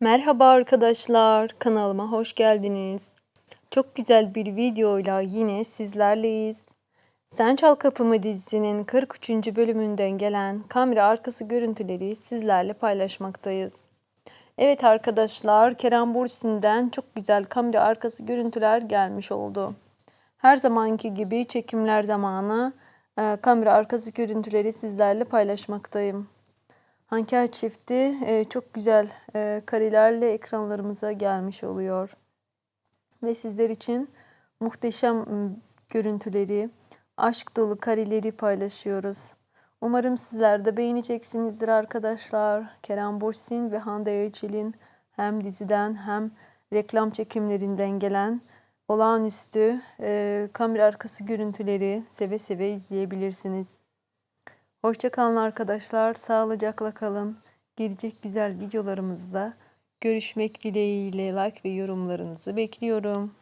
Merhaba arkadaşlar, kanalıma hoş geldiniz. Çok güzel bir videoyla yine sizlerleyiz. Sen Çal Kapımı dizisinin 43. bölümünden gelen kamera arkası görüntüleri sizlerle paylaşmaktayız. Evet arkadaşlar, Kerem Bursin'den çok güzel kamera arkası görüntüler gelmiş oldu. Her zamanki gibi çekimler zamanı e, kamera arkası görüntüleri sizlerle paylaşmaktayım. Hanker çifti e, çok güzel e, karelerle ekranlarımıza gelmiş oluyor. Ve sizler için muhteşem m, görüntüleri, aşk dolu kareleri paylaşıyoruz. Umarım sizler de beğeneceksinizdir arkadaşlar. Kerem Bursin ve Hande Erçel'in hem diziden hem reklam çekimlerinden gelen olağanüstü e, kamera arkası görüntüleri seve seve izleyebilirsiniz. Hoşçakalın arkadaşlar. Sağlıcakla kalın. Gelecek güzel videolarımızda görüşmek dileğiyle like ve yorumlarınızı bekliyorum.